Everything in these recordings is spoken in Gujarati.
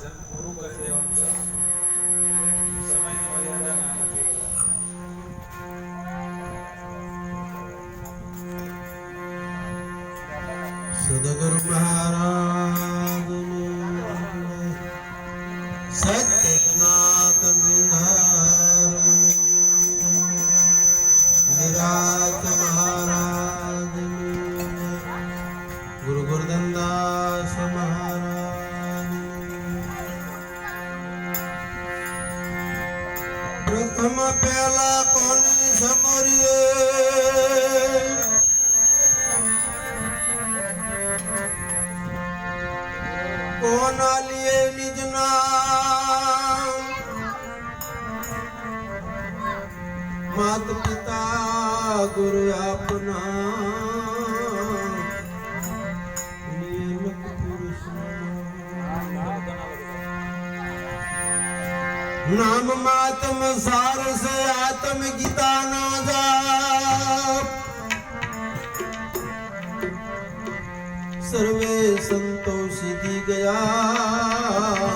咱们，如果说。કોના લીએ નિજ નામ? માત પિતા ગુરુ આપના નિયમક પુરુષ. નામ માતમ સાર સે આત્મ ગીતા ના જાપ. સર્વે સંતો સીધી ગયા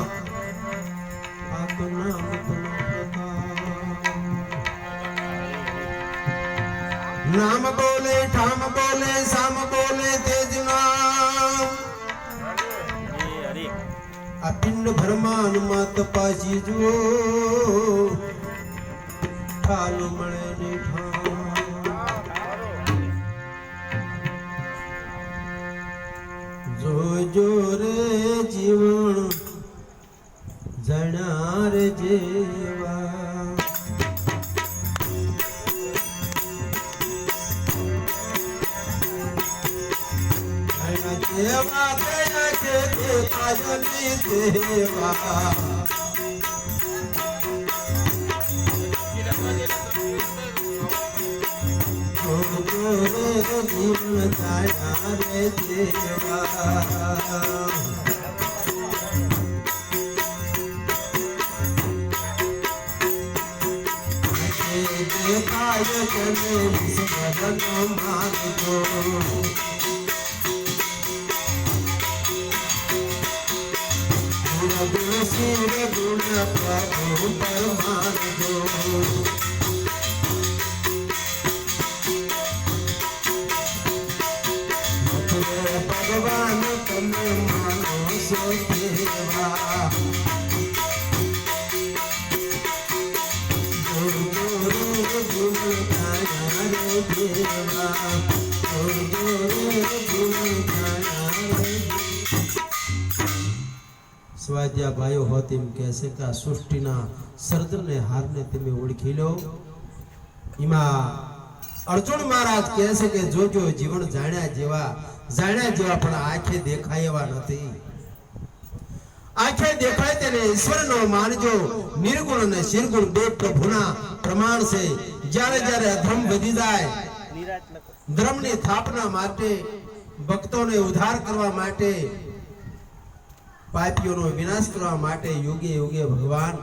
આ તો નામ. નામ બોલે ઠામ બોલે સામ બોલે તેજ નામ આ પિંડ ભરમાન માત પાછી જુઓ ઠાલ મળે ને ઠામ જોજો રે જીવણ જણાર જેવા. જેવા કયા છે તે દેવા. જોજો રે જીવન ગુણ ગુણ પ્રભુ પરમાનજો ભગવાન તમે માનો છો દેવા સ્વાધ્યા ભાઈઓ હોત એમ કહેશે કે આ સૃષ્ટિના સર્જનને હારને તમે ઓળખી લો. એમાં અર્જુન મહારાજ કહે છે કે જોજો જીવન જાણ્યા જેવા જાણ્યા જેવા પણ આંખે દેખાય એવા નથી. આંખે દેખાય તેને ઈશ્વરનો માનજો. નિર્ગુણ અને શિરગુણ બે પ્રભુના પ્રમાણ છે. જ્યારે જ્યારે અધર્મ વધી જાય ધર્મની સ્થાપના માટે ભક્તોને ઉદ્ધાર કરવા માટે પાપીઓનો વિનાશ કરવા માટે યુગે યુગે ભગવાન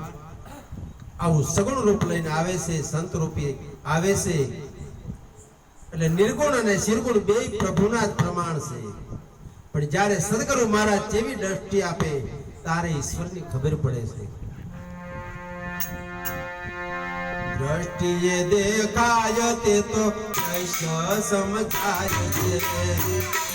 આવું સગુણ રૂપ લઈને આવે છે સંત રૂપી આવે છે. એટલે નિર્ગુણ અને શિરગુણ બે પ્રભુના જ પ્રમાણ છે. પણ જ્યારે સદગુરુ મહારાજ જેવી દ્રષ્ટિ આપે તારે ઈશ્વરની ખબર પડે છે. દ્રષ્ટિએ દેખાય તે તો સમજાય છે.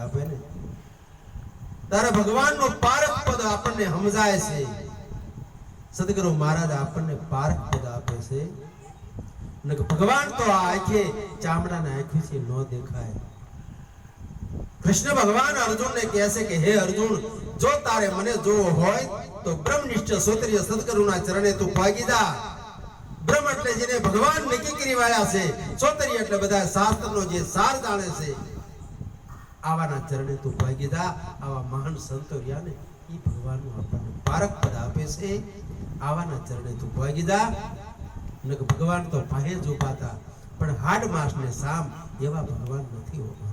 આપે ને? તારા ભગવાનનો પારક પદ આપણને સમજાય છે. સદગુરુ મહારાજ આપણને પારક પદ આપે છે. ભગવાન તો આ આંખે ચામડાના આંખી છે ન દેખાય. કૃષ્ણ ભગવાન અર્જુનને કહે છે કે, હે અર્જુન, જો તારે મને જોવો હોય, તો બ્રહ્મનિષ્ઠ સોત્રીય સદગુરુના ચરણે તું ભાગી જા. બ્રહ્મ એટલે જેને ભગવાન નક્કી કરી વાળ્યા છે. સોતરી એટલે બધા શાસ્ત્રનો જે સાર જાણે છે. આવાના ચરણે તું ભાગીદા આવા મહાન સંતો રહ્યા ને એ ભગવાનનું આપણને પારક પદ આપે છે. આવાના ચરણે તું ભાગીદા નક ભગવાન તો પાહે જ ઉભાતા પણ હાડ માસ ને સામ એવા ભગવાન નથી હોતા.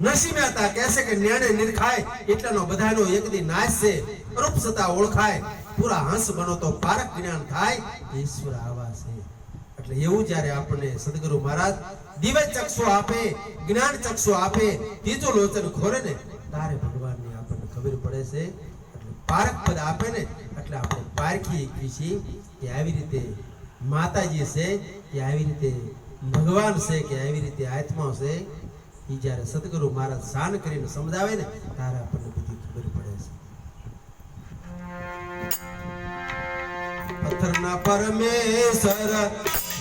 નરસિંહ હતા, કહેશે કે નેણે નિરખાય એટલાનો બધાનો એક દી નાશ છે. રૂપ સતા ઓળખાય. પૂરા હંસ બનો તો પારક જ્ઞાન થાય. ઈશ્વર આવા છે. એટલે એવું જ્યારે આપણને સદગુરુ મહારાજ દિવ્ય ચક્ષુ આપે, જ્ઞાન ચક્ષુ આપે, ત્રીજું લોચન ખોરે ને તારે ભગવાનની આપણને ખબર પડે છે. એટલે પારક પદ આપે ને, એટલે આપણે પારખી એકવી કે આવી રીતે માતાજી છે, કે આવી રીતે ભગવાન છે, કે આવી રીતે આત્મા છે એ જ્યારે સદગુરુ મહારાજ શાન કરીને સમજાવે ને, ત્યારે આપણને બધી ખબર પડે છે. પથ્થરના પરમેશ્વર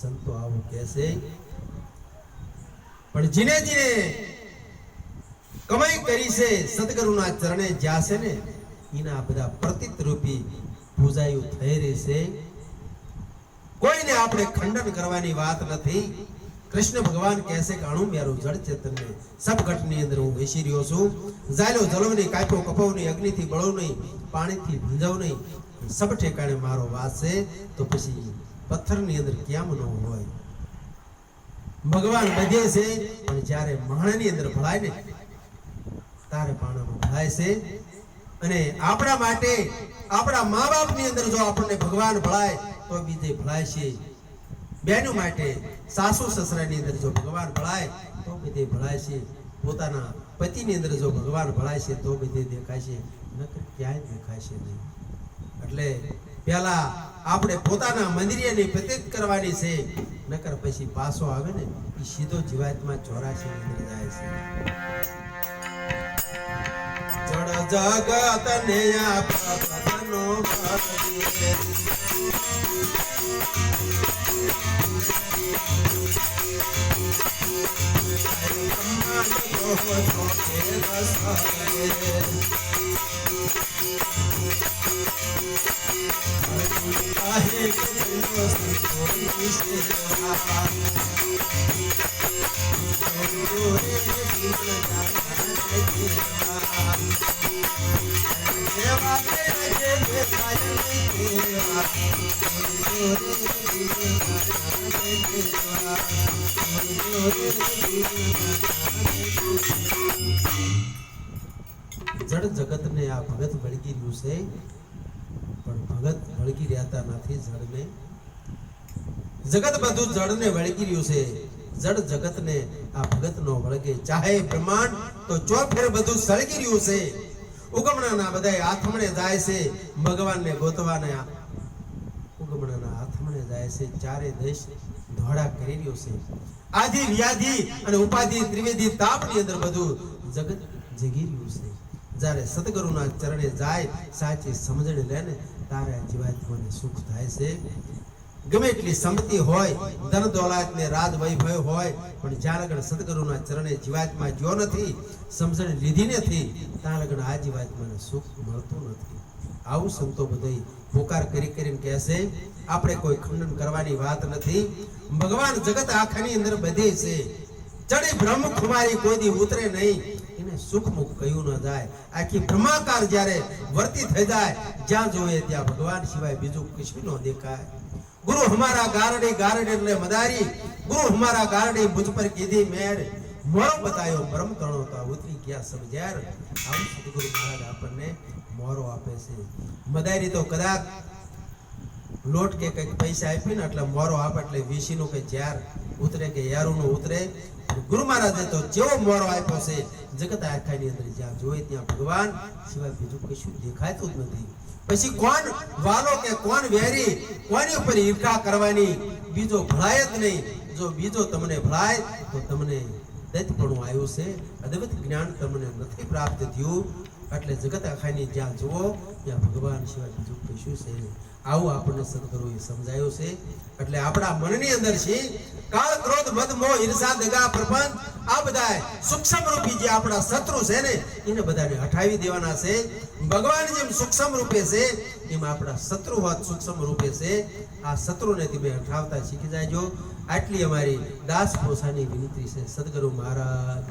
સંતો આવું કહેશે પણ જીને જીને કમાઈ કરી છે, સદગુરુના ચરણે જ્યાં ને, એના બધા પ્રતિત રૂપી પૂજાયું થઈ રહેશે કોઈને આપણે ખંડન કરવાની વાત નથી. કૃષ્ણ ભગવાન કહેશે કે, અણુ મેરું જળ ચેતનને સબ ઘટની અંદર હું બેસી રહ્યો છું. જાયલો જલવ નહીં કાપ્યો કપાવ નહીં અગ્નિથી બળો નહીં પાણીથી ભીંજવ નહીં સબ ઠેકાણે મારો વાસ છે. તો પછી પથ્થરની અંદર કેમ ન હોય. ભગવાન બધે છે, પણ જ્યારે માણસની અંદર ભળાય ને, તારે પાણામાં ભળાય છે. અને આપણા માટે, આપણા મા બાપની અંદર જો આપણને ભગવાન ભળાય, તો બીજે ભળાય છે. બેનો માટે, સાસુ સસરાની અંદર જો ભગવાન ભળાય, તો બધે ભળાય છે. પોતાના પતિની અંદર જો ભગવાન ભળાય છે, તો બધે દેખાય છે. નકર ક્યાંય દેખાય છે નહીં. એટલે પહેલા આપણે પોતાના મંદિરની પ્રતિત કરવાની છે. નકર પછી પાછો આવે ને એ સીધો જીવાતમાં ચોરાશી અંદર જાય છે. જડ જગત ને આપનો પ્રગટનો જડ જગતને આ ભગત વળગી રહ્યું છે. પણ ભગત વળગી રહેતા નથી જળને. જગત બધું જળને વળગી રહ્યું છે. જળ જગતને આ ભગતનો વળગે. ચાહે બ્રહ્માંડ, તો ચોફેર બધું સળગી રહ્યું છે. ઉગમણાના બધાય આથમણે જાય છે. ભગવાનને ગોતવાને ઉગમણાના આથમણે જાય છે. ચારે દેશ ધોળા કરી રહ્યો છે. આદિ વ્યાધિ અને ઉપાધિ ત્રિવેદી તાપની અંદર બધું જગત જગી રહ્યું છે. જ્યારે સદગુરુના ચરણે જાય, સાચી સમજણ લે ને તારે જીવાત્માને સુખ થાય છે? ગમે એટલી સંપત્તિ હોય ધન દોલાત ને રાજ વૈભવ હોય, પણ જ્યાં લગણ સદગુરુના ચરણે જીવાત્મા જો નથી, સમજણ લીધી નથી ત્યાં લગન આ જીવાત્માને સુખ મળતું નથી. આવું સંતો બધાય પોકાર કરી કરીને કહેશે આપણે કોઈ ખંડન કરવાની વાત નથી. ભગવાન જગત આખાની અંદર બધે છે. ચડી બ્રહ્મ કુમારી કોઈ દી ઉતરે નહીં. એને કયું ન જાય, આખી બ્રહ્માકાર જ્યારે વર્તી થઈ જાય, જ્યાં જોઈએ ત્યાં ભગવાન સિવાય બીજું કશું ન દેખાય. ગુરુ હમારા ગારડી ગારડી એટલે મદારી, ગુરુ હમારા ગારડી મુજ પર કીધી મેર. મોરો બતાયો, મરમ તણો તા ઉતરી ગયા સમજ્યાર આવું સદગુરુ મહારાજ આપણને મોરો આપે છે. મદારી તો કદાચ લોટ કે કંઈક પૈસા આપીને એટલે મોરો આપે એટલે વીસીનું કે જ્યાર ઉતરે કે યારુનું ઉતરે. ગુરુ મહારાજે તો જેવો મોરો આપ્યો છે, જગત આખાની અંદર જ્યાં જોઈએ ત્યાં ભગવાન, સિવાય બીજું કશું દેખાતું જ નથી. પછી કોણ વાલો કે કોણ વેરી, કોની ઉપર ઈર્ષા કરવાની? બીજો ભળાય જ નહીં. જો બીજો તમને ભળાય તો તમને દૈતપણું આવ્યું છે. અદભુત જ્ઞાન તમને નથી પ્રાપ્ત થયું. એટલે જગત આખાની જ્યાં જુઓ, ત્યાં ભગવાન સિવાય બીજું કશું છે નહીં. આવું આપણને સદગુરુએ સમજાયું છે. એટલે આપણા મનની અંદર છે, કાળ ક્રોધ, મદ, મોહ હિંસા દગા પ્રપંચ આ બધા સૂક્ષ્મ રૂપી જે આપણા શત્રુ છે ને, એને બધાને હટાવી દેવાના છે. ભગવાન જેમ સૂક્ષ્મ રૂપે છે, એમ આપણા શત્રુ હોત સૂક્ષ્મ રૂપે છે. આ શત્રુને તમે હટાવતા શીખી જાયજો આટલી અમારી દાસ પોસાની વિનંતી છે. સદગુરુ મહારાજ.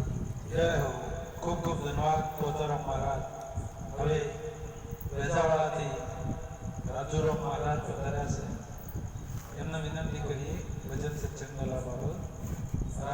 ખૂબ ખૂબ ધન્યવાદ કોતરામ મહારાજ. હવે રજાવાળાથી રાજુરામ મહારાજ વધાર્યા છે એમને વિનંતી કરીએ ભજન સત્સંગનો લાભ